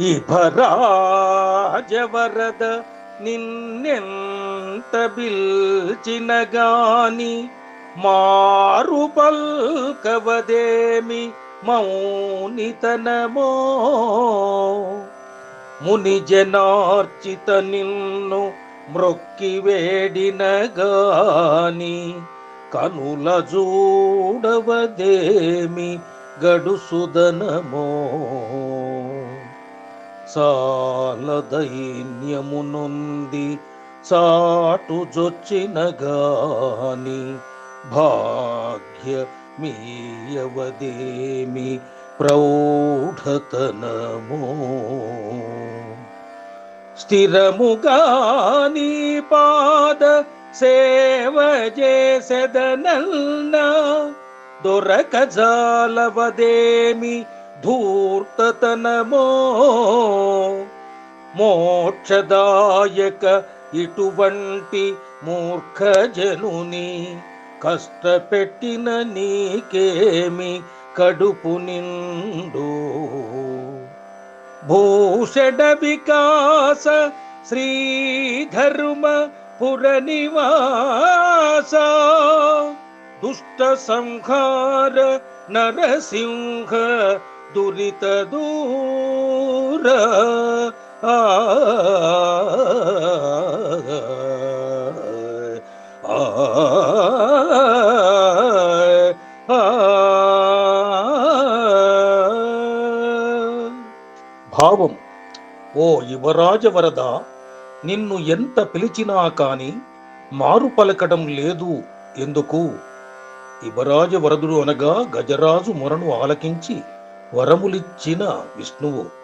ఇభరాజవరద నిన్నెంత బిల్చినగాని మారు పల్కవదేమి మౌనితనమో. ముని జనార్చిత నిన్ను మ్రొక్కి వేడిన గాని కనుల చూడవదేమి గడుసుదనమో. సాలదైన్యమునుంది చాటు జొచ్చిన గాని భాగ్య మీయవదేమి ప్రౌఢతనమో. స్థిరముగా నీ పాద సేవ చేసెదనన్న దొరక జాలవదేమి ధూర్తతనమో మోక్షదాయక ఇటువంటి మూర్ఖ జనుని కష్టపెట్టిన నీకేమి కడుపు నిండు భూషణ వికాస శ్రీధర్మ పుర నివాస దుష్ట సంహార నరసింహ దురిత దూర ఆ ఆ భావం ఓ యువరాజ వరద నిన్ను ఎంత పిలిచినా కాని మారు పలకడం లేదు ఎందుకు? యువరాజ వరదుడు అనగా గజరాజు మొరను ఆలకించి వరములిచ్చిన విష్ణువు.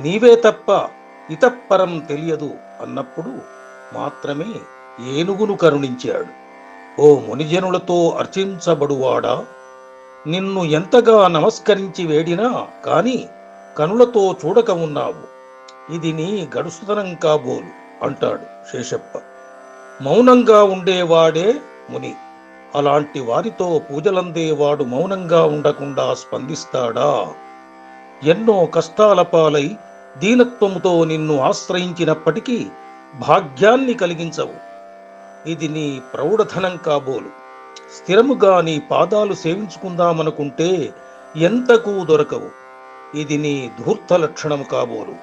నీవే తప్ప ఇతప్పరం తెలియదు అన్నప్పుడు మాత్రమే ఏనుగును కరుణించాడు. ఓ మునిజనులతో అర్చించబడువాడా? నిన్ను ఎంతగా నమస్కరించి వేడినా కాని కనులతో చూడక ఉన్నావు. ఇది నీ గడుసుతనం కాబోలు అంటాడు శేషప్ప. మౌనంగా ఉండేవాడే ముని. అలాంటి వారితో పూజలందేవాడు మౌనంగా ఉండకుండా స్పందిస్తాడా? ఎన్నో కష్టాల పాలై దీనత్వముతో నిన్ను ఆశ్రయించినప్పటికీ భాగ్యాన్ని కలిగించవు. ఇది నీ ప్రౌఢధనం కాబోలు. స్థిరముగా నీ పాదాలు సేవించుకుందామనుకుంటే ఎంతకు దొరకవు. ఇది నీ ధూర్త లక్షణము కాబోలు.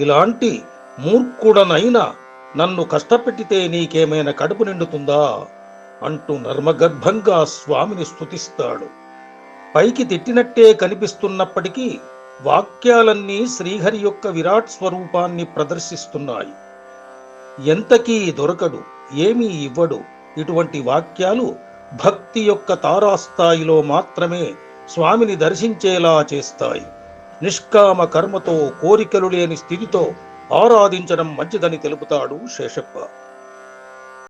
ఇలాంటి మూర్ఖుడనైనా నన్ను కష్టపెట్టితే నీకేమైనా కడుపు నిండుతుందా? అంటూ నర్మగర్భంగా స్వామిని స్తుతిస్తాడు. పైకి తిట్టినట్టే కనిపిస్తున్నప్పటికీ వాక్యాలన్నీ శ్రీహరి యొక్క విరాట్ స్వరూపాన్ని ప్రదర్శిస్తున్నాయి. ఎంతకీ దొరకడు ఏమీ ఇవ్వడు ఇటువంటి వాక్యాలు భక్తి యొక్క తారాస్థాయిలో మాత్రమే స్వామిని దర్శించేలా చేస్తాయి. నిష్కామ కర్మతో కోరికలు లేని స్థితితో ఆరాధించడం మంచిదని తెలుపుతాడు శేషప్ప.